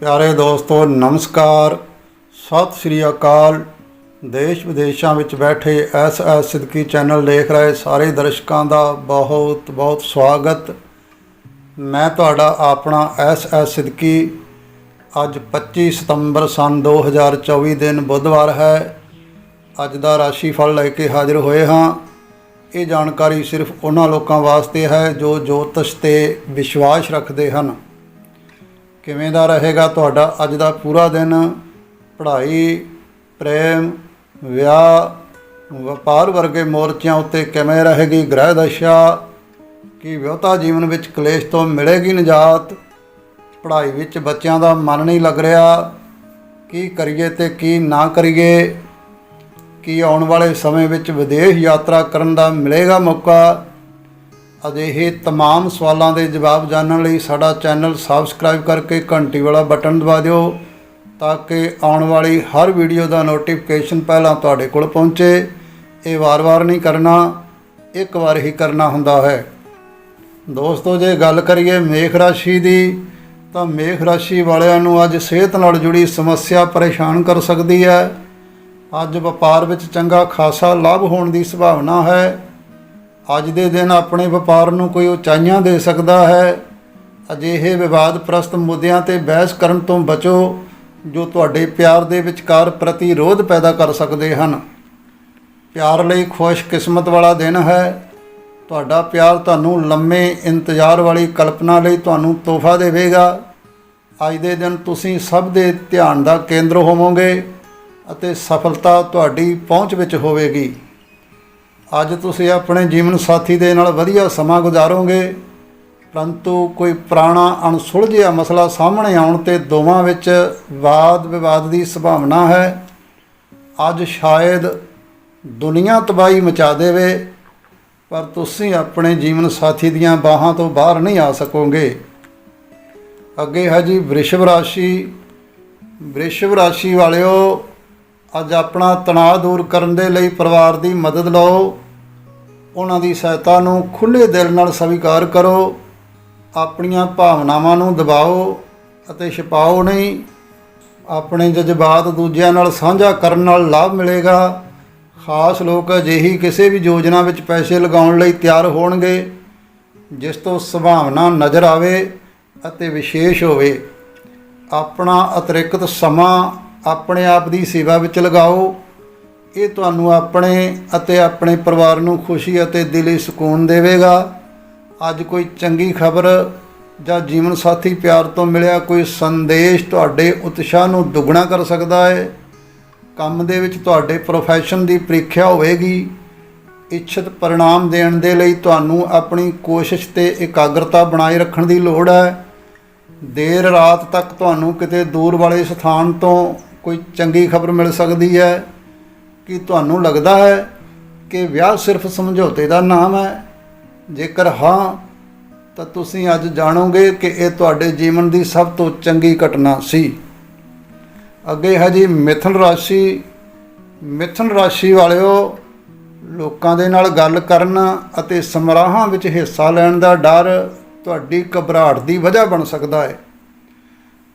ਪਿਆਰੇ ਦੋਸਤੋ, ਨਮਸਕਾਰ। ਸਤਿ ਸ੍ਰੀ ਅਕਾਲ। ਦੇਸ਼ ਵਿਦੇਸ਼ਾਂ ਵਿੱਚ ਬੈਠੇ ਐਸ ਐਸ ਸਿੱਧਕੀ ਚੈਨਲ ਦੇਖ ਰਹੇ ਸਾਰੇ ਦਰਸ਼ਕਾਂ ਦਾ ਬਹੁਤ ਬਹੁਤ ਸਵਾਗਤ। ਮੈਂ ਤੁਹਾਡਾ ਆਪਣਾ ਐਸ ਐਸ ਸਿੱਧਕੀ। ਅੱਜ 25 ਸਤੰਬਰ ਸਨ 2024 ਦਿਨ ਬੁੱਧਵਾਰ ਹੈ। ਅੱਜ ਦਾ ਰਾਸ਼ੀ ਫਲ ਲੈ ਕੇ ਹਾਜ਼ਰ ਹੋਏ ਹਾਂ। ਇਹ ਜਾਣਕਾਰੀ ਸਿਰਫ ਉਹਨਾਂ ਲੋਕਾਂ ਵਾਸਤੇ ਹੈ ਜੋ ਜੋਤਿਸ਼ ਤੇ ਵਿਸ਼ਵਾਸ ਰੱਖਦੇ ਹਨ। ਕਿਵੇਂ ਦਾ ਰਹੇਗਾ ਤੁਹਾਡਾ? ਅੱਜ ਦਾ ਪੂਰਾ ਦਿਨ ਪੜ੍ਹਾਈ, ਪ੍ਰੇਮ, ਵਿਆਹ, ਵਪਾਰ ਵਰਗੇ ਮੋਰਚਿਆਂ ਉੱਤੇ ਕਿਵੇਂ ਰਹੇਗੀ? ਗ੍ਰਹਿ ਦਸ਼ਾ ਕੀ ਵਿਆਹਤਾ ਜੀਵਨ ਵਿੱਚ ਕਲੇਸ਼ ਤੋਂ ਮਿਲੇਗੀ ਨਜਾਤ? ਪੜ੍ਹਾਈ ਵਿੱਚ ਬੱਚਿਆਂ ਦਾ ਮਨ ਨਹੀਂ ਲੱਗ ਰਿਹਾ। ਕੀ ਕਰੀਏ ਤੇ ਕੀ ਨਾ ਕਰੀਏ? ਕੀ ਆਉਣ ਵਾਲੇ ਸਮੇਂ ਵਿੱਚ ਵਿਦੇਸ਼ ਯਾਤਰਾ ਕਰਨ ਦਾ ਮਿਲੇਗਾ ਮੌਕਾ? ਅਜਿਹੇ तमाम ਸਵਾਲਾਂ ਦੇ ਜਵਾਬ ਜਾਣਨ ਲਈ ਸਾਡਾ ਚੈਨਲ ਸਬਸਕ੍ਰਾਈਬ ਕਰਕੇ ਘੰਟੀ ਵਾਲਾ ਬਟਨ ਦਬਾ ਦਿਓ ਤਾਂ ਕਿ ਆਉਣ ਵਾਲੀ ਹਰ ਵੀਡੀਓ ਦਾ ਨੋਟੀਫਿਕੇਸ਼ਨ ਪਹਿਲਾਂ ਤੁਹਾਡੇ ਕੋਲ ਪਹੁੰਚੇ ਇਹ ਵਾਰ-ਵਾਰ ਨਹੀਂ ਕਰਨਾ ਇੱਕ ਵਾਰ ਹੀ ਕਰਨਾ ਹੁੰਦਾ ਹੈ ਦੋਸਤੋ ਜੇ ਗੱਲ ਕਰੀਏ ਮੇਖ ਰਾਸ਼ੀ ਦੀ ਤਾਂ ਮੇਖ ਰਾਸ਼ੀ ਵਾਲਿਆਂ ਨੂੰ ਅੱਜ ਸਿਹਤ ਨਾਲ ਜੁੜੀ ਸਮੱਸਿਆ ਪਰੇਸ਼ਾਨ ਕਰ ਸਕਦੀ ਹੈ ਅੱਜ ਵਪਾਰ ਵਿੱਚ ਚੰਗਾ ਖਾਸਾ ਲਾਭ ਹੋਣ ਦੀ ਸੰਭਾਵਨਾ ਹੈ ਅੱਜ ਦੇ ਦਿਨ ਆਪਣੇ ਵਪਾਰ ਨੂੰ ਕੋਈ ਉਚਾਈਆਂ ਦੇ ਸਕਦਾ ਹੈ? ਅਜਿਹੇ ਵਿਵਾਦ ਪ੍ਰਸਤ ਮੁੱਦਿਆਂ ਤੇ ਬਹਿਸ ਕਰਨ ਤੋਂ ਬਚੋ, ਜੋ ਤੁਹਾਡੇ ਪਿਆਰ ਦੇ ਵਿਚਕਾਰ ਪ੍ਰਤੀਰੋਧ ਪੈਦਾ ਕਰ ਸਕਦੇ ਹਨ। ਪਿਆਰ ਲਈ ਖੁਸ਼ਕਿਸਮਤ ਵਾਲਾ ਦਿਨ ਹੈ। ਤੁਹਾਡਾ ਪਿਆਰ ਤੁਹਾਨੂੰ ਲੰਮੇ ਇੰਤਜ਼ਾਰ ਵਾਲੀ ਕਲਪਨਾ ਲਈ ਤੁਹਾਨੂੰ ਤੋਹਫਾ ਦੇਵੇਗਾ। ਅੱਜ ਦੇ ਦਿਨ ਤੁਸੀਂ ਸਭ ਦੇ ਧਿਆਨ ਦਾ ਕੇਂਦਰ ਹੋਵੋਗੇ ਅਤੇ ਸਫਲਤਾ ਤੁਹਾਡੀ ਪਹੁੰਚ ਵਿੱਚ ਹੋਵੇਗੀ। ਅੱਜ ਤੁਸੀਂ ਆਪਣੇ ਜੀਵਨ ਸਾਥੀ ਦੇ ਨਾਲ ਵਧੀਆ ਸਮਾਂ ਗੁਜ਼ਾਰੋਗੇ। ਪਰੰਤੂ ਕੋਈ ਪੁਰਾਣਾ ਅਣਸੁਲਝਿਆ ਮਸਲਾ ਸਾਹਮਣੇ ਆਉਣ ਤੇ ਦੋਵਾਂ ਵਿੱਚ ਵਾਦ ਵਿਵਾਦ ਦੀ ਸੰਭਾਵਨਾ ਹੈ। ਅੱਜ ਸ਼ਾਇਦ ਦੁਨੀਆ ਤਬਾਹੀ ਮਚਾ ਦੇਵੇ, ਪਰ ਤੁਸੀਂ ਆਪਣੇ ਜੀਵਨ ਸਾਥੀ ਦੀਆਂ ਬਾਹਾਂ ਤੋਂ ਬਾਹਰ ਨਹੀਂ ਆ ਸਕੋਗੇ। ਅੱਗੇ ਹੈ ਜੀ ਵ੍ਰਿਸ਼ਭ ਰਾਸ਼ੀ। ਵ੍ਰਿਸ਼ਭ ਰਾਸ਼ੀ ਵਾਲਿਓ, ਅੱਜ ਆਪਣਾ ਤਣਾਅ ਦੂਰ ਕਰਨ ਦੇ ਲਈ ਪਰਿਵਾਰ ਦੀ ਮਦਦ ਲਓ। ਉਹਨਾਂ ਦੀ ਸਹਾਇਤਾ ਨੂੰ ਖੁੱਲੇ ਦਿਲ ਨਾਲ ਸਵੀਕਾਰ ਕਰੋ, ਆਪਣੀਆਂ ਭਾਵਨਾਵਾਂ ਨੂੰ ਦਬਾਓ ਅਤੇ ਛਪਾਓ ਨਹੀਂ। ਆਪਣੇ ਜਜ਼ਬਾਤ ਦੂਜਿਆਂ ਨਾਲ ਸਾਂਝਾ ਕਰਨ ਨਾਲ ਲਾਭ ਮਿਲੇਗਾ। ਖਾਸ ਲੋਕ ਅਜਿਹੀ ਕਿਸੇ ਵੀ ਯੋਜਨਾ ਵਿੱਚ ਪੈਸੇ ਲਗਾਉਣ ਲਈ ਤਿਆਰ ਹੋਣਗੇ, ਜਿਸ ਤੋਂ ਸੰਭਾਵਨਾ ਨਜ਼ਰ ਆਵੇ ਅਤੇ ਵਿਸ਼ੇਸ਼ ਹੋਵੇ। ਆਪਣਾ ਅਤਿਰਿਕਤ ਸਮਾਂ ਆਪਣੇ ਆਪ ਦੀ ਸੇਵਾ ਵਿੱਚ ਲਗਾਓ। ਇਹ ਤੁਹਾਨੂੰ ਆਪਣੇ ਅਤੇ ਆਪਣੇ ਪਰਿਵਾਰ ਨੂੰ ਖੁਸ਼ੀ ਅਤੇ ਦਿਲੀ ਸਕੂਨ ਦੇਵੇਗਾ। ਅੱਜ ਕੋਈ ਚੰਗੀ ਖਬਰ ਜਾਂ ਜੀਵਨ ਸਾਥੀ ਪਿਆਰ ਤੋਂ ਮਿਲਿਆ ਕੋਈ ਸੰਦੇਸ਼ ਤੁਹਾਡੇ ਉਤਸ਼ਾਹ ਨੂੰ ਦੁੱਗਣਾ ਕਰ ਸਕਦਾ ਹੈ। ਕੰਮ ਦੇ ਵਿੱਚ ਤੁਹਾਡੇ ਪ੍ਰੋਫੈਸ਼ਨ ਦੀ ਪ੍ਰੀਖਿਆ ਹੋਵੇਗੀ। ਇੱਛਤ ਪਰਿਣਾਮ ਦੇਣ ਦੇ ਲਈ ਤੁਹਾਨੂੰ ਆਪਣੀ ਕੋਸ਼ਿਸ਼ ਤੇ ਇਕਾਗਰਤਾ ਬਣਾਈ ਰੱਖਣ ਦੀ ਲੋੜ ਹੈ। ਦੇਰ ਰਾਤ ਤੱਕ ਤੁਹਾਨੂੰ ਕਿਤੇ ਦੂਰ ਵਾਲੇ ਸਥਾਨ ਤੋਂ ਕੋਈ ਚੰਗੀ ਖਬਰ ਮਿਲ ਸਕਦੀ ਹੈ। ਕਿ ਤੁਹਾਨੂੰ ਲੱਗਦਾ ਹੈ ਕਿ ਵਿਆਹ ਸਿਰਫ ਸਮਝੌਤੇ ਦਾ ਨਾਮ ਹੈ? ਜੇਕਰ ਹਾਂ, ਤਾਂ ਤੁਸੀਂ ਅੱਜ ਜਾਣੋਗੇ ਕਿ ਇਹ ਤੁਹਾਡੇ ਜੀਵਨ ਦੀ ਸਭ ਤੋਂ ਚੰਗੀ ਘਟਨਾ ਸੀ। ਅੱਗੇ ਹੈ ਜੀ ਮਿਥੁਨ ਰਾਸ਼ੀ। ਮਿਥੁਨ ਰਾਸ਼ੀ ਵਾਲਿਓ, ਲੋਕਾਂ ਦੇ ਨਾਲ ਗੱਲ ਕਰਨ ਅਤੇ ਸਮਰਾਹਾਂ ਵਿੱਚ ਹਿੱਸਾ ਲੈਣ ਦਾ ਡਰ ਤੁਹਾਡੀ ਘਬਰਾਹਟ ਦੀ ਵਜ੍ਹਾ ਬਣ ਸਕਦਾ ਹੈ।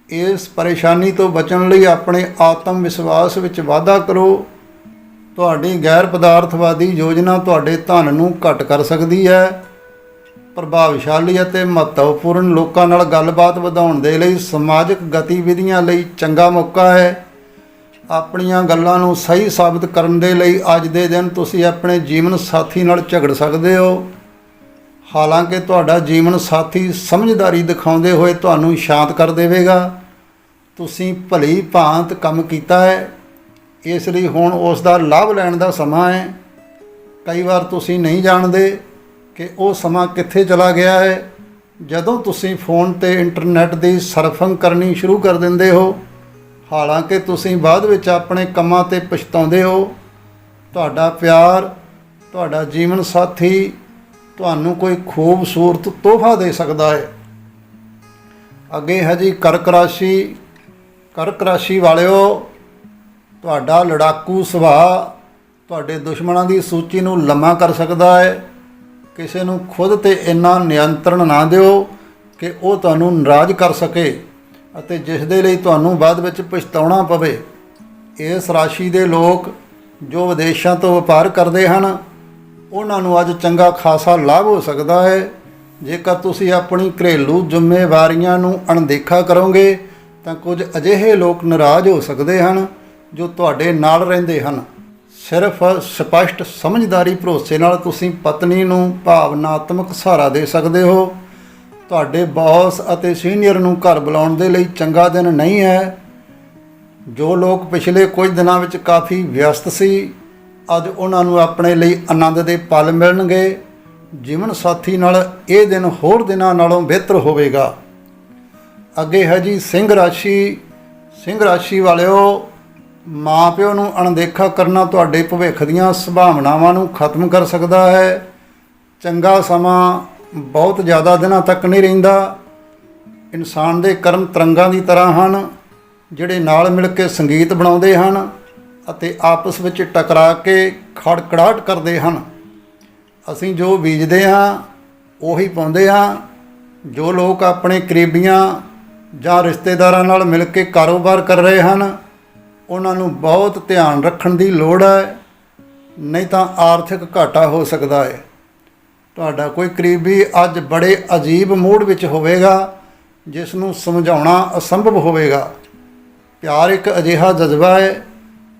ਇਸ ਪਰੇਸ਼ਾਨੀ ਤੋਂ ਬਚਣ ਲਈ ਆਪਣੇ ਆਤਮ ਵਿਸ਼ਵਾਸ ਵਿੱਚ ਵਾਧਾ ਕਰੋ। ਤੁਹਾਡੀ ਗੈਰ ਪਦਾਰਥਵਾਦੀ ਯੋਜਨਾ ਤੁਹਾਡੇ ਧਨ ਨੂੰ ਘਟ ਕਰ ਸਕਦੀ ਹੈ। ਪ੍ਰਭਾਵਸ਼ਾਲੀ ਅਤੇ ਮਹੱਤਵਪੂਰਨ ਲੋਕਾਂ ਨਾਲ ਗੱਲਬਾਤ ਵਧਾਉਣ ਦੇ ਲਈ ਸਮਾਜਿਕ ਗਤੀਵਿਧੀਆਂ ਲਈ ਚੰਗਾ ਮੌਕਾ ਹੈ। ਆਪਣੀਆਂ ਗੱਲਾਂ ਨੂੰ ਸਹੀ ਸਾਬਤ ਕਰਨ ਦੇ ਲਈ ਅੱਜ ਦੇ ਦਿਨ ਤੁਸੀਂ ਆਪਣੇ ਜੀਵਨ ਸਾਥੀ ਨਾਲ ਝਗੜ ਸਕਦੇ ਹੋ। ਹਾਲਾਂਕਿ ਤੁਹਾਡਾ ਜੀਵਨ ਸਾਥੀ ਸਮਝਦਾਰੀ ਦਿਖਾਉਂਦੇ ਹੋਏ ਤੁਹਾਨੂੰ ਸ਼ਾਂਤ ਕਰ ਦੇਵੇਗਾ। ਤੁਸੀਂ ਭਲੀ ਭਾਂਤ ਕੰਮ ਕੀਤਾ ਹੈ। ਇਸ ਲਈ ਹੁਣ ਉਸ ਦਾ ਲਾਭ ਲੈਣ ਦਾ ਸਮਾਂ ਹੈ। ਕਈ ਵਾਰ ਤੁਸੀਂ ਨਹੀਂ ਜਾਣਦੇ ਕਿ ਉਹ ਸਮਾਂ ਕਿੱਥੇ ਚਲਾ ਗਿਆ ਹੈ। ਜਦੋਂ ਤੁਸੀਂ ਫੋਨ ਤੇ ਇੰਟਰਨੈਟ ਦੀ ਸਰਫਿੰਗ ਕਰਨੀ ਸ਼ੁਰੂ ਕਰ ਦਿੰਦੇ ਹੋ, ਹਾਲਾਂਕਿ ਤੁਸੀਂ ਬਾਅਦ ਵਿੱਚ ਆਪਣੇ ਕੰਮਾਂ ਤੇ ਪਛਤਾਉਂਦੇ ਹੋ, ਤੁਹਾਡਾ ਪਿਆਰ, ਤੁਹਾਡਾ ਜੀਵਨ ਸਾਥੀ ਤੁਹਾਨੂੰ ਕੋਈ ਖੂਬਸੂਰਤ ਤੋਹਫਾ ਦੇ ਸਕਦਾ ਹੈ। ਅੱਗੇ ਹੈ ਜੀ ਕਰਕ ਰਾਸ਼ੀ। ਕਰਕ ਰਾਸ਼ੀ ਵਾਲਿਓ ਤੁਹਾਡਾ ਲੜਾਕੂ ਸੁਭਾਅ ਤੁਹਾਡੇ ਦੁਸ਼ਮਣਾਂ ਦੀ ਸੂਚੀ ਨੂੰ ਲੰਮਾ ਕਰ ਸਕਦਾ ਹੈ। ਕਿਸੇ ਨੂੰ ਖੁਦ ਤੇ ਇੰਨਾ ਨਿਯੰਤਰਣ ਨਾ ਦਿਓ ਕਿ ਉਹ ਤੁਹਾਨੂੰ ਨਾਰਾਜ਼ ਕਰ ਸਕੇ ਅਤੇ ਜਿਸ ਦੇ ਲਈ ਤੁਹਾਨੂੰ ਬਾਅਦ ਵਿੱਚ ਪਛਤਾਉਣਾ ਪਵੇ। ਇਸ ਰਾਸ਼ੀ ਦੇ ਲੋਕ ਜੋ ਵਿਦੇਸ਼ਾਂ ਤੋਂ ਵਪਾਰ ਕਰਦੇ ਹਨ, ਉਹਨਾਂ ਨੂੰ ਅੱਜ ਚੰਗਾ ਖਾਸਾ ਲਾਭ ਹੋ ਸਕਦਾ ਹੈ। ਜੇਕਰ ਤੁਸੀਂ ਆਪਣੀ ਘਰੇਲੂ ਜ਼ਿੰਮੇਵਾਰੀਆਂ ਨੂੰ ਅਣਦੇਖਾ ਕਰੋਗੇ, ਤਾਂ ਕੁਝ ਅਜਿਹੇ ਲੋਕ ਨਾਰਾਜ਼ ਹੋ ਸਕਦੇ ਹਨ ਜੋ ਤੁਹਾਡੇ ਨਾਲ ਰਹਿੰਦੇ ਹਨ, ਸਿਰਫ ਸਪਸ਼ਟ ਸਮਝਦਾਰੀ ਭਰੋਸੇ ਨਾਲ ਤੁਸੀਂ ਪਤਨੀ ਨੂੰ ਭਾਵਨਾਤਮਕ ਸਹਾਰਾ ਦੇ ਸਕਦੇ ਹੋ। ਤੁਹਾਡੇ ਬੌਸ ਅਤੇ ਸੀਨੀਅਰ ਨੂੰ ਘਰ ਬੁਲਾਉਣ ਦੇ ਲਈ ਚੰਗਾ ਦਿਨ ਨਹੀਂ ਹੈ। ਜੋ ਲੋਕ ਪਿਛਲੇ ਕੁਝ ਦਿਨਾਂ ਵਿੱਚ ਕਾਫੀ ਵਿਅਸਤ ਸੀ, ਅੱਜ ਉਹਨਾਂ ਨੂੰ ਆਪਣੇ ਲਈ ਆਨੰਦ ਦੇ ਪਲ ਮਿਲਣਗੇ। ਜੀਵਨ ਸਾਥੀ ਨਾਲ ਇਹ ਦਿਨ ਹੋਰ ਦਿਨਾਂ ਨਾਲੋਂ ਬਿਹਤਰ ਹੋਵੇਗਾ। ਅੱਗੇ ਹੈ ਜੀ ਸਿੰਘ ਰਾਸ਼ੀ। ਸਿੰਘ ਰਾਸ਼ੀ ਵਾਲਿਓ ਮਾਪਿਓ ਨੂੰ ਅਣਦੇਖਾ ਕਰਨਾ ਤੁਹਾਡੇ ਭਵਿੱਖ ਦੀਆਂ ਸੰਭਾਵਨਾਵਾਂ ਨੂੰ ਖਤਮ ਕਰ ਸਕਦਾ ਹੈ। ਚੰਗਾ ਸਮਾਂ ਬਹੁਤ ਜ਼ਿਆਦਾ ਦਿਨਾਂ ਤੱਕ ਨਹੀਂ ਰਹਿੰਦਾ। ਇਨਸਾਨ ਦੇ ਕਰਮ ਤਰੰਗਾਂ ਦੀ ਤਰ੍ਹਾਂ ਹਨ, ਜਿਹੜੇ ਨਾਲ ਮਿਲ ਕੇ ਸੰਗੀਤ ਬਣਾਉਂਦੇ ਹਨ ਅਤੇ ਆਪਸ ਵਿੱਚ ਟਕਰਾ ਕੇ ਖੜਕੜਾਹਟ ਕਰਦੇ ਹਨ। ਅਸੀਂ ਜੋ ਬੀਜਦੇ ਹਾਂ, ਉਹੀ ਪਾਉਂਦੇ ਹਾਂ। ਜੋ ਲੋਕ ਆਪਣੇ ਕਰੀਬੀਆਂ ਜਾਂ ਰਿਸ਼ਤੇਦਾਰਾਂ ਨਾਲ ਮਿਲ ਕੇ ਕਾਰੋਬਾਰ ਕਰ ਰਹੇ ਹਨ ਉਹਨਾਂ ਨੂੰ ਬਹੁਤ ਧਿਆਨ ਰੱਖਣ ਦੀ ਲੋੜ ਹੈ, ਨਹੀਂ ਤਾਂ ਆਰਥਿਕ ਘਾਟਾ ਹੋ ਸਕਦਾ ਹੈ। ਤੁਹਾਡਾ ਕੋਈ ਕਰੀਬੀ ਅੱਜ ਬੜੇ ਅਜੀਬ ਮੂਡ ਵਿੱਚ ਹੋਵੇਗਾ, ਜਿਸ ਨੂੰ ਸਮਝਾਉਣਾ ਅਸੰਭਵ ਹੋਵੇਗਾ। ਪਿਆਰ ਇੱਕ ਅਜਿਹਾ ਜਜ਼ਬਾ ਹੈ,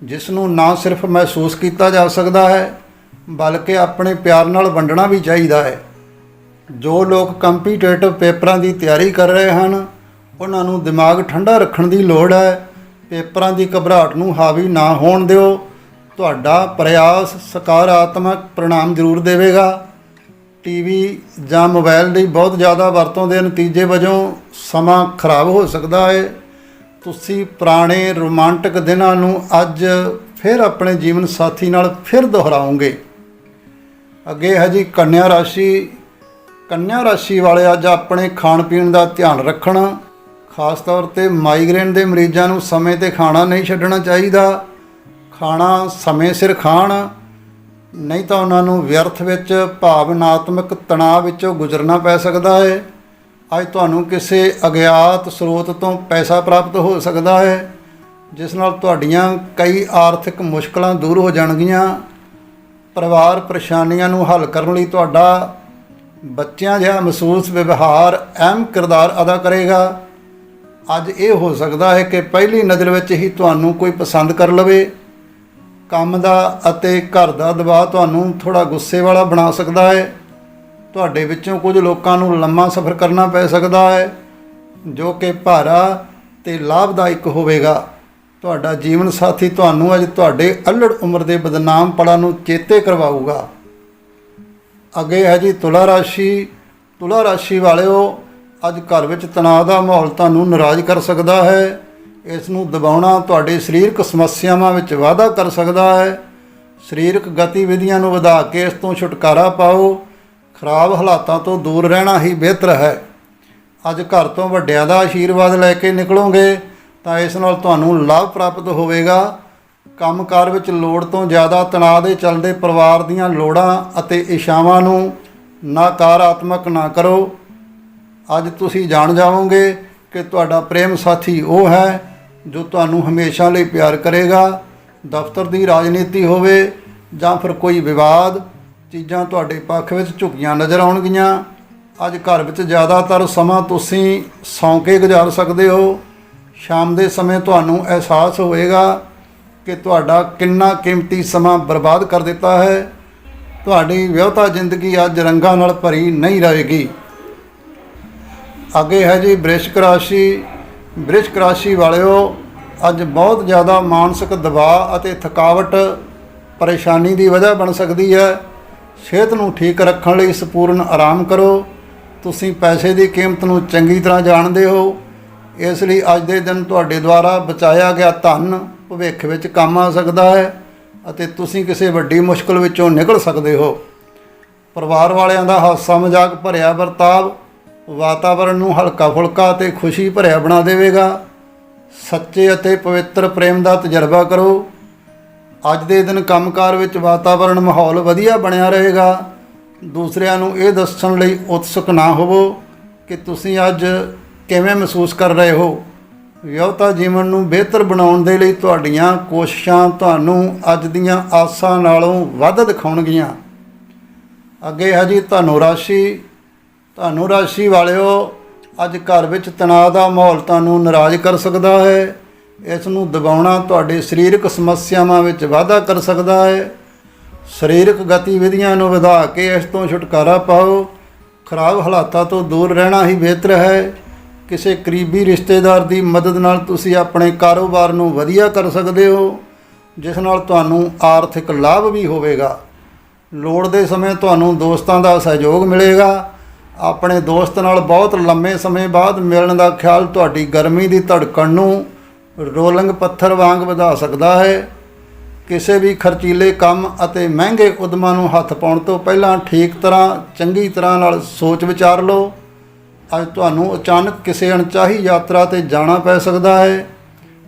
ਜਿਸ ਨੂੰ ਨਾ ਸਿਰਫ ਮਹਿਸੂਸ ਕੀਤਾ ਜਾ ਸਕਦਾ ਹੈ, ਬਲਕਿ ਆਪਣੇ ਪਿਆਰ ਨਾਲ ਵੰਡਣਾ ਵੀ ਚਾਹੀਦਾ ਹੈ। ਜੋ ਲੋਕ ਕੰਪੀਟੀਟਿਵ ਪੇਪਰਾਂ ਦੀ ਤਿਆਰੀ ਕਰ ਰਹੇ ਹਨ, ਉਹਨਾਂ ਨੂੰ ਦਿਮਾਗ ਠੰਡਾ ਰੱਖਣ ਦੀ ਲੋੜ ਹੈ ਪੇਪਰਾਂ ਦੀ ਘਬਰਾਹਟ ਨੂੰ ਹਾਵੀ ਨਾ ਹੋਣ ਦਿਓ। ਤੁਹਾਡਾ ਪ੍ਰਯਾਸ ਸਕਾਰਾਤਮਕ ਪ੍ਰਣਾਮ ਜ਼ਰੂਰ ਦੇਵੇਗਾ। ਟੀਵੀ ਜਾਂ ਮੋਬਾਈਲ ਦੀ ਬਹੁਤ ਜ਼ਿਆਦਾ ਵਰਤੋਂ ਦੇ ਨਤੀਜੇ ਵਜੋਂ ਸਮਾਂ ਖਰਾਬ ਹੋ ਸਕਦਾ ਹੈ ਤੁਸੀਂ ਪੁਰਾਣੇ ਰੋਮਾਂਟਿਕ ਦਿਨਾਂ ਨੂੰ ਅੱਜ ਫਿਰ ਆਪਣੇ ਜੀਵਨ ਸਾਥੀ ਨਾਲ ਫਿਰ ਦੁਹਰਾਉਂਗੇ ਅੱਗੇ ਹੈ ਜੀ ਕੰਨਿਆ ਰਾਸ਼ੀ। ਕੰਨਿਆ ਰਾਸ਼ੀ ਵਾਲੇ ਅੱਜ ਆਪਣੇ ਖਾਣ ਪੀਣ ਦਾ ਧਿਆਨ ਰੱਖਣਾ। ਖਾਸ ਤੌਰ ਤੇ ਮਾਈਗ੍ਰੇਨ ਦੇ ਮਰੀਜ਼ਾਂ ਨੂੰ ਸਮੇਂ ਤੇ ਖਾਣਾ ਨਹੀਂ ਛੱਡਣਾ ਚਾਹੀਦਾ। ਖਾਣਾ ਸਮੇਂ ਸਿਰ ਖਾਣ, ਨਹੀਂ ਤਾਂ ਉਹਨਾਂ ਨੂੰ ਵਿਅਰਥ ਵਿੱਚ, ਭਾਵਨਾਤਮਕ ਤਣਾਅ ਵਿੱਚੋਂ ਗੁਜ਼ਰਨਾ ਪੈ ਸਕਦਾ ਹੈ। ਅੱਜ ਤੁਹਾਨੂੰ ਕਿਸੇ ਅਗਿਆਤ ਸਰੋਤ ਤੋਂ ਪੈਸਾ ਪ੍ਰਾਪਤ ਹੋ ਸਕਦਾ ਹੈ, ਜਿਸ ਨਾਲ ਤੁਹਾਡੀਆਂ ਕਈ ਆਰਥਿਕ ਮੁਸ਼ਕਲਾਂ ਦੂਰ ਹੋ ਜਾਣਗੀਆਂ। ਪਰਿਵਾਰ ਪਰੇਸ਼ਾਨੀਆਂ ਨੂੰ ਹੱਲ ਕਰਨ ਲਈ ਤੁਹਾਡਾ ਬੱਚਿਆਂ ਜਿਹਾ ਮਹਿਸੂਸ ਵਿਵਹਾਰ ਅਹਿਮ ਕਿਰਦਾਰ ਅਦਾ ਕਰੇਗਾ। ਅੱਜ ਇਹ ਹੋ ਸਕਦਾ ਹੈ ਕਿ ਪਹਿਲੀ ਨਜ਼ਰ ਵਿੱਚ ਹੀ ਤੁਹਾਨੂੰ ਕੋਈ ਪਸੰਦ ਕਰ ਲਵੇ। ਕੰਮ ਦਾ ਅਤੇ ਘਰ ਦਾ ਦਬਾਅ ਤੁਹਾਨੂੰ ਥੋੜਾ ਗੁੱਸੇ ਵਾਲਾ ਬਣਾ ਸਕਦਾ ਹੈ। ਤੁਹਾਡੇ ਵਿੱਚੋਂ ਕੁਝ ਲੋਕਾਂ ਨੂੰ ਲੰਮਾ ਸਫ਼ਰ ਕਰਨਾ ਪੈ ਸਕਦਾ ਹੈ, ਜੋ ਕਿ ਭਾਰਾ ਤੇ ਲਾਭਦਾਇਕ ਹੋਵੇਗਾ। ਤੁਹਾਡਾ ਜੀਵਨ ਸਾਥੀ ਤੁਹਾਨੂੰ ਅੱਜ ਤੁਹਾਡੇ ਅਲੜ ਉਮਰ ਦੇ ਬਦਨਾਮ ਪਲਾਂ ਨੂੰ ਚੇਤੇ ਕਰਵਾਊਗਾ। ਅੱਗੇ ਹੈ ਜੀ ਤੁਲਾ ਰਾਸ਼ੀ। ਤੁਲਾ ਰਾਸ਼ੀ ਵਾਲਿਓ ਅੱਜ ਘਰ ਵਿੱਚ ਤਣਾਅ ਦਾ ਮਾਹੌਲ ਤੁਹਾਨੂੰ ਨਾਰਾਜ਼ ਕਰ ਸਕਦਾ ਹੈ। ਇਸ ਨੂੰ ਦਬਾਉਣਾ ਤੁਹਾਡੇ ਸਰੀਰਕ ਸਮੱਸਿਆਵਾਂ ਵਿੱਚ ਵਾਧਾ ਕਰ ਸਕਦਾ ਹੈ। ਸਰੀਰਕ ਗਤੀਵਿਧੀਆਂ ਨੂੰ ਵਧਾ ਕੇ ਇਸ ਤੋਂ ਛੁਟਕਾਰਾ ਪਾਓ। ਖਰਾਬ ਹਾਲਾਤਾਂ ਤੋਂ ਦੂਰ ਰਹਿਣਾ ਹੀ ਬਿਹਤਰ ਹੈ। ਅੱਜ ਘਰ ਤੋਂ ਵੱਡਿਆਂ ਦਾ ਆਸ਼ੀਰਵਾਦ ਲੈ ਕੇ ਨਿਕਲੋਗੇ ਤਾਂ ਇਸ ਨਾਲ ਤੁਹਾਨੂੰ ਲਾਭ ਪ੍ਰਾਪਤ ਹੋਵੇਗਾ। ਕੰਮਕਾਰ ਵਿੱਚ ਲੋੜ ਤੋਂ ਜ਼ਿਆਦਾ ਤਣਾਅ ਦੇ ਚੱਲਦੇ ਪਰਿਵਾਰ ਦੀਆਂ ਲੋੜਾਂ ਅਤੇ ਇਸ਼ਾਵਾਂ ਨੂੰ ਨਕਾਰਾਤਮਕ ਨਾ ਕਰੋ। ਅੱਜ ਤੁਸੀਂ ਜਾਣ ਜਾਵੋਗੇ ਕਿ ਤੁਹਾਡਾ ਪ੍ਰੇਮ ਸਾਥੀ ਉਹ ਹੈ ਜੋ ਤੁਹਾਨੂੰ ਹਮੇਸ਼ਾ ਲਈ ਪਿਆਰ ਕਰੇਗਾ, ਦਫ਼ਤਰ ਦੀ ਰਾਜਨੀਤੀ ਹੋਵੇ ਜਾਂ ਫਿਰ ਕੋਈ ਵਿਵਾਦ, ਚੀਜ਼ਾਂ ਤੁਹਾਡੇ ਪੱਖ ਵਿੱਚ ਝੁਕੀਆਂ ਨਜ਼ਰ ਆਉਣਗੀਆਂ। ਅੱਜ ਘਰ ਵਿੱਚ ਜ਼ਿਆਦਾਤਰ ਸਮਾਂ ਤੁਸੀਂ ਸੌਂ ਕੇ ਗੁਜ਼ਾਰ ਸਕਦੇ ਹੋ। ਸ਼ਾਮ ਦੇ ਸਮੇਂ ਤੁਹਾਨੂੰ ਅਹਿਸਾਸ ਹੋਵੇਗਾ ਕਿ ਤੁਹਾਡਾ ਕਿੰਨਾ ਕੀਮਤੀ ਸਮਾਂ ਬਰਬਾਦ ਕਰ ਦਿੱਤਾ ਹੈ। ਤੁਹਾਡੀ ਵਿਆਹਤਾ ਜ਼ਿੰਦਗੀ ਅੱਜ ਰੰਗਾਂ ਨਾਲ ਭਰੀ ਨਹੀਂ ਰਹੇਗੀ। ਅੱਗੇ ਹੈ ਜੀ ਬ੍ਰਿਸ਼ਕ ਰਾਸ਼ੀ। ਬ੍ਰਿਸ਼ਕ ਰਾਸ਼ੀ ਵਾਲਿਓ, ਅੱਜ ਬਹੁਤ ਜ਼ਿਆਦਾ ਮਾਨਸਿਕ ਦਬਾਅ ਅਤੇ ਥਕਾਵਟ ਪਰੇਸ਼ਾਨੀ ਦੀ ਵਜ੍ਹਾ ਬਣ ਸਕਦੀ ਹੈ। ਸਿਹਤ ਨੂੰ ਠੀਕ ਰੱਖਣ ਲਈ ਸੰਪੂਰਨ ਆਰਾਮ ਕਰੋ। ਤੁਸੀਂ ਪੈਸੇ ਦੀ ਕੀਮਤ ਨੂੰ ਚੰਗੀ ਤਰ੍ਹਾਂ ਜਾਣਦੇ ਹੋ। ਇਸ ਲਈ ਅੱਜ ਦੇ ਦਿਨ ਤੁਹਾਡੇ ਦੁਆਰਾ ਬਚਾਇਆ ਗਿਆ ਧਨ ਭਵਿੱਖ ਵਿੱਚ ਕੰਮ ਆ ਸਕਦਾ ਹੈ ਅਤੇ ਤੁਸੀਂ ਕਿਸੇ ਵੱਡੀ ਮੁਸ਼ਕਲ ਵਿੱਚੋਂ ਨਿਕਲ ਸਕਦੇ ਹੋ। ਪਰਿਵਾਰ ਵਾਲਿਆਂ ਦਾ ਹਾਸਾ ਮਜ਼ਾਕ ਭਰਿਆ ਵਰਤਾਵ। ਵਾਤਾਵਰਣ ਨੂੰ ਹਲਕਾ ਫੁਲਕਾ ਤੇ ਖੁਸ਼ੀ ਭਰਿਆ ਬਣਾ ਦੇਵੇਗਾ। ਸੱਚੇ ਅਤੇ ਪਵਿੱਤਰ ਪ੍ਰੇਮ ਦਾ ਤਜਰਬਾ ਕਰੋ। ਅੱਜ ਦੇ ਦਿਨ ਕੰਮਕਾਰ ਵਿੱਚ ਵਾਤਾਵਰਣ ਮਾਹੌਲ ਵਧੀਆ ਬਣਿਆ ਰਹੇਗਾ। ਦੂਸਰਿਆਂ ਨੂੰ ਇਹ ਦੱਸਣ ਲਈ ਉਤਸੁਕ ਨਾ ਹੋਵੋ ਕਿ ਤੁਸੀਂ ਅੱਜ ਕਿਵੇਂ ਮਹਿਸੂਸ ਕਰ ਰਹੇ ਹੋ। ਵਿਆਹਤਾ ਜੀਵਨ ਨੂੰ ਬਿਹਤਰ ਬਣਾਉਣ ਦੇ ਲਈ ਤੁਹਾਡੀਆਂ ਕੋਸ਼ਿਸ਼ਾਂ ਤੁਹਾਨੂੰ ਅੱਜ ਦੀਆਂ ਆਸਾਂ ਨਾਲੋਂ ਵੱਧ ਦਿਖਾਉਣਗੀਆਂ। ਅੱਗੇ ਹੈ ਜੀ ਧਨੁ ਰਾਸ਼ੀ। ਧਨੁ ਰਾਸ਼ੀ ਵਾਲਿਓ, ਅੱਜ ਘਰ ਵਿੱਚ ਤਣਾਅ ਦਾ ਮਾਹੌਲ ਤੁਹਾਨੂੰ ਨਾਰਾਜ਼ ਕਰ ਸਕਦਾ ਹੈ। ਇਸ ਨੂੰ ਦਬਾਉਣਾ ਤੁਹਾਡੇ ਸਰੀਰਕ ਸਮੱਸਿਆਵਾਂ ਵਿੱਚ ਵਾਧਾ ਕਰ ਸਕਦਾ ਹੈ। ਸਰੀਰਕ ਗਤੀਵਿਧੀਆਂ ਨੂੰ ਵਧਾ ਕੇ ਇਸ ਤੋਂ ਛੁਟਕਾਰਾ ਪਾਓ। ਖਰਾਬ ਹਾਲਾਤਾਂ ਤੋਂ ਦੂਰ ਰਹਿਣਾ ਹੀ ਬਿਹਤਰ ਹੈ। ਕਿਸੇ ਕਰੀਬੀ ਰਿਸ਼ਤੇਦਾਰ ਦੀ ਮਦਦ ਨਾਲ ਤੁਸੀਂ ਆਪਣੇ ਕਾਰੋਬਾਰ ਨੂੰ ਵਧੀਆ ਕਰ ਸਕਦੇ ਹੋ, ਜਿਸ ਨਾਲ ਤੁਹਾਨੂੰ ਆਰਥਿਕ ਲਾਭ ਵੀ ਹੋਵੇਗਾ। ਲੋੜ ਦੇ ਸਮੇਂ ਤੁਹਾਨੂੰ ਦੋਸਤਾਂ ਦਾ ਸਹਿਯੋਗ ਮਿਲੇਗਾ। ਆਪਣੇ ਦੋਸਤ ਨਾਲ ਬਹੁਤ ਲੰਮੇ ਸਮੇਂ ਬਾਅਦ ਮਿਲਣ ਦਾ ਖਿਆਲ ਤੁਹਾਡੀ ਗਰਮੀ ਦੀ ਧੜਕਣ ਨੂੰ ਰੋਲਿੰਗ ਪੱਥਰ ਵਾਂਗ ਵਧਾ ਸਕਦਾ ਹੈ। ਕਿਸੇ ਵੀ ਖਰਚੀਲੇ ਕੰਮ ਅਤੇ ਮਹਿੰਗੇ ਉਦਮਾਂ ਨੂੰ ਹੱਥ ਪਾਉਣ ਤੋਂ ਪਹਿਲਾਂ ਠੀਕ ਤਰ੍ਹਾਂ, ਚੰਗੀ ਤਰ੍ਹਾਂ ਨਾਲ ਸੋਚ ਵਿਚਾਰ ਲਓ। ਅੱਜ ਤੁਹਾਨੂੰ ਅਚਾਨਕ ਕਿਸੇ ਅਣਚਾਹੀ ਯਾਤਰਾ ਤੇ ਜਾਣਾ ਪੈ ਸਕਦਾ ਹੈ,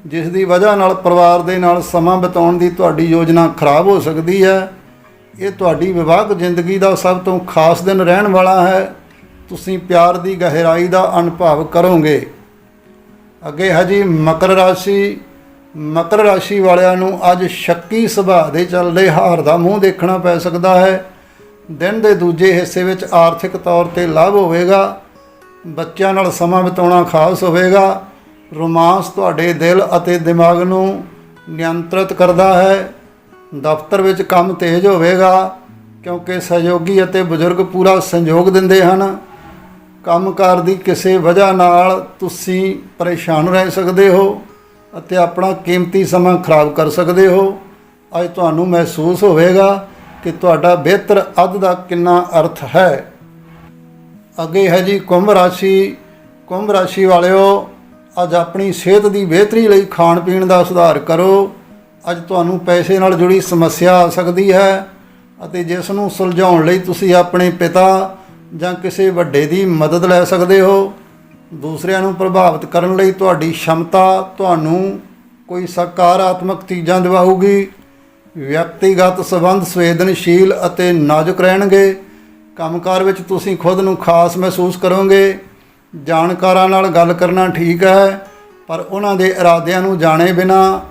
ਜਿਸ ਦੀ ਵਜ੍ਹਾ ਨਾਲ ਪਰਿਵਾਰ ਦੇ ਨਾਲ ਸਮਾਂ ਬਿਤਾਉਣ ਦੀ ਤੁਹਾਡੀ ਯੋਜਨਾ ਖਰਾਬ ਹੋ ਸਕਦੀ ਹੈ। ਇਹ ਤੁਹਾਡੀ ਵਿਵਾਹਕ ਜ਼ਿੰਦਗੀ ਦਾ ਸਭ ਤੋਂ ਖਾਸ ਦਿਨ ਰਹਿਣ ਵਾਲਾ ਹੈ। ਤੁਸੀਂ ਪਿਆਰ ਦੀ ਗਹਿਰਾਈ ਦਾ ਅਨੁਭਵ ਕਰੋਗੇ। ਅੱਗੇ ਹੈ ਜੀ ਮਕਰ ਰਾਸ਼ੀ ਮਕਰ ਰਾਸ਼ੀ ਵਾਲਿਆਂ ਨੂੰ ਅੱਜ ਸ਼ੱਕੀ ਸੁਭਾਅ ਦੇ ਚੱਲਦੇ ਹਾਰ ਦਾ ਮੂੰਹ ਦੇਖਣਾ ਪੈ ਸਕਦਾ ਹੈ। ਦਿਨ ਦੇ ਦੂਜੇ ਹਿੱਸੇ ਵਿੱਚ ਆਰਥਿਕ ਤੌਰ ਤੇ ਲਾਭ ਹੋਵੇਗਾ। ਬੱਚਿਆਂ ਨਾਲ ਸਮਾਂ ਬਿਤਾਉਣਾ ਖਾਸ ਹੋਵੇਗਾ। ਰੋਮਾਂਸ ਤੁਹਾਡੇ ਦਿਲ ਅਤੇ ਦਿਮਾਗ ਨੂੰ ਨਿਯੰਤਰਿਤ ਕਰਦਾ ਹੈ। ਦਫ਼ਤਰ ਵਿੱਚ ਕੰਮ ਤੇਜ਼ ਹੋਵੇਗਾ, ਕਿਉਂਕਿ ਸਹਿਯੋਗੀ ਅਤੇ ਬਜ਼ੁਰਗ ਪੂਰਾ ਸੰਯੋਗ ਦਿੰਦੇ ਹਨ। ਕੰਮਕਾਰ ਦੀ ਕਿਸੇ ਵਜ੍ਹਾ ਨਾਲ ਤੁਸੀਂ ਪਰੇਸ਼ਾਨ ਰਹਿ ਸਕਦੇ ਹੋ ਅਤੇ ਆਪਣਾ ਕੀਮਤੀ ਸਮਾਂ ਖਰਾਬ ਕਰ ਸਕਦੇ ਹੋ। ਅੱਜ ਤੁਹਾਨੂੰ ਮਹਿਸੂਸ ਹੋਵੇਗਾ ਕਿ ਤੁਹਾਡਾ ਬਿਹਤਰ ਅੱਧ ਦਾ ਕਿੰਨਾ ਅਰਥ ਹੈ। ਅੱਗੇ ਹੈ ਜੀ ਕੁੰਭ ਰਾਸ਼ੀ। ਕੁੰਭ ਰਾਸ਼ੀ ਵਾਲਿਓ, ਅੱਜ ਆਪਣੀ ਸਿਹਤ ਦੀ ਬਿਹਤਰੀ ਲਈ ਖਾਣ ਪੀਣ ਦਾ ਸੁਧਾਰ ਕਰੋ। ਅੱਜ ਤੁਹਾਨੂੰ ਪੈਸੇ ਨਾਲ ਜੁੜੀ ਸਮੱਸਿਆ ਆ ਸਕਦੀ ਹੈ ਅਤੇ ਜਿਸ ਨੂੰ ਸੁਲਝਾਉਣ ਲਈ ਤੁਸੀਂ ਆਪਣੇ ਪਿਤਾ ਜਾਂ ਕਿਸੇ ਵੱਡੇ ਦੀ ਮਦਦ ਲੈ ਸਕਦੇ ਹੋ, ਦੂਸਰਿਆਂ ਨੂੰ ਪ੍ਰਭਾਵਿਤ ਕਰਨ ਲਈ ਤੁਹਾਡੀ ਸ਼ਮਤਾ ਤੁਹਾਨੂੰ ਕੋਈ ਸਕਾਰਾਤਮਕ ਚੀਜ਼ਾਂ ਦਿਵਾਊਗੀ। ਵਿਅਕਤੀਗਤ ਸੰਬੰਧ ਸੰਵੇਦਨਸ਼ੀਲ ਅਤੇ ਨਾਜ਼ੁਕ ਰਹਿਣਗੇ। ਕੰਮਕਾਰ ਵਿੱਚ ਤੁਸੀਂ ਖੁਦ ਨੂੰ ਖਾਸ ਮਹਿਸੂਸ ਕਰੋਗੇ। ਜਾਣਕਾਰਾਂ ਨਾਲ ਗੱਲ ਕਰਨਾ ਠੀਕ ਹੈ, ਪਰ ਉਹਨਾਂ ਦੇ ਇਰਾਦਿਆਂ ਨੂੰ ਜਾਣੇ ਬਿਨਾ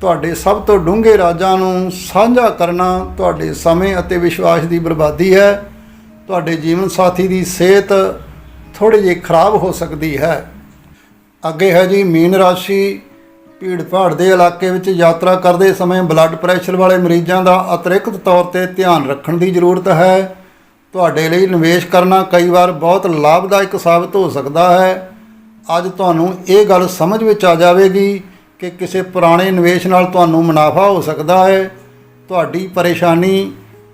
ਤੁਹਾਡੇ ਸਭ ਤੋਂ ਡੂੰਘੇ ਰਾਜ਼ਾਂ ਨੂੰ ਸਾਂਝਾ ਕਰਨਾ ਤੁਹਾਡੇ ਸਮੇਂ ਅਤੇ ਵਿਸ਼ਵਾਸ ਦੀ ਬਰਬਾਦੀ ਹੈ। ਤੁਹਾਡੇ ਜੀਵਨ ਸਾਥੀ ਦੀ ਸਿਹਤ ਥੋੜੀ ਜਿਹੀ ਖਰਾਬ ਹੋ ਸਕਦੀ ਹੈ। ਅੱਗੇ ਹੈ ਜੀ, ਮੀਨ ਰਾਸ਼ੀ ਭੀੜ ਭਾੜ ਦੇ ਇਲਾਕੇ ਵਿੱਚ ਯਾਤਰਾ ਕਰਦੇ ਸਮੇਂ ਬਲੱਡ ਪ੍ਰੈਸ਼ਰ ਵਾਲੇ ਮਰੀਜ਼ਾਂ ਦਾ ਅਤਿਰਿਕਤ ਤੌਰ ਤੇ ਧਿਆਨ ਰੱਖਣ ਦੀ ਜ਼ਰੂਰਤ ਹੈ। ਤੁਹਾਡੇ ਲਈ ਨਿਵੇਸ਼ ਕਰਨਾ ਕਈ ਵਾਰ ਬਹੁਤ ਲਾਭਦਾਇਕ ਸਾਬਤ ਹੋ ਸਕਦਾ ਹੈ। ਅੱਜ ਤੁਹਾਨੂੰ ਇਹ ਗੱਲ ਸਮਝ ਵਿੱਚ ਆ ਜਾਵੇਗੀ ਕਿ ਕਿਸੇ ਪੁਰਾਣੇ ਨਿਵੇਸ਼ ਨਾਲ ਤੁਹਾਨੂੰ ਮੁਨਾਫਾ ਹੋ ਸਕਦਾ ਹੈ। ਤੁਹਾਡੀ ਪਰੇਸ਼ਾਨੀ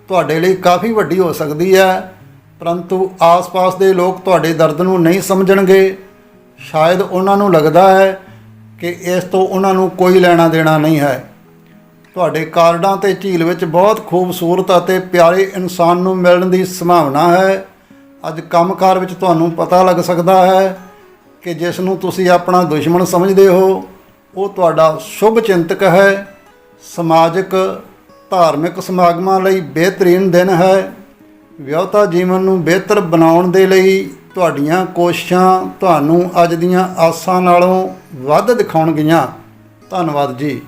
ਤੁਹਾਡੇ ਲਈ ਕਾਫੀ ਵੱਡੀ ਹੋ ਸਕਦੀ ਹੈ। ਪਰੰਤੂ ਆਸ-ਪਾਸ ਦੇ ਲੋਕ ਤੁਹਾਡੇ ਦਰਦ ਨੂੰ ਨਹੀਂ ਸਮਝਣਗੇ। ਸ਼ਾਇਦ ਉਹਨਾਂ ਨੂੰ ਲੱਗਦਾ ਹੈ ਕਿ ਇਸ ਤੋਂ ਉਹਨਾਂ ਨੂੰ ਕੋਈ ਲੈਣਾ ਦੇਣਾ ਨਹੀਂ ਹੈ। ਤੁਹਾਡੇ ਕਾਰਡਾਂ ਤੇ ਝੀਲ ਵਿੱਚ ਬਹੁਤ ਖੂਬਸੂਰਤ ਅਤੇ ਪਿਆਰੇ ਇਨਸਾਨ ਨੂੰ ਮਿਲਣ ਦੀ ਸੰਭਾਵਨਾ ਹੈ। ਅੱਜ ਕੰਮਕਾਰ ਵਿੱਚ ਤੁਹਾਨੂੰ ਪਤਾ ਲੱਗ ਸਕਦਾ ਹੈ ਕਿ ਜਿਸ ਨੂੰ ਤੁਸੀਂ ਆਪਣਾ ਦੁਸ਼ਮਣ ਸਮਝਦੇ ਹੋ, ਉਹ ਤੁਹਾਡਾ ਸ਼ੁਭ ਚਿੰਤਕ ਹੈ। ਸਮਾਜਿਕ, ਧਾਰਮਿਕ ਸਮਾਗਮਾਂ ਲਈ ਬਿਹਤਰੀਨ ਦਿਨ ਹੈ। ਵਿਆਹਤਾ ਜੀਵਨ ਨੂੰ ਬਿਹਤਰ ਬਣਾਉਣ ਦੇ ਲਈ ਤੁਹਾਡੀਆਂ ਕੋਸ਼ਿਸ਼ਾਂ ਤੁਹਾਨੂੰ ਅੱਜ ਦੀਆਂ ਆਸਾਂ ਨਾਲੋਂ ਵੱਧ ਦਿਖਾਉਣਗੀਆਂ। ਧੰਨਵਾਦ ਜੀ।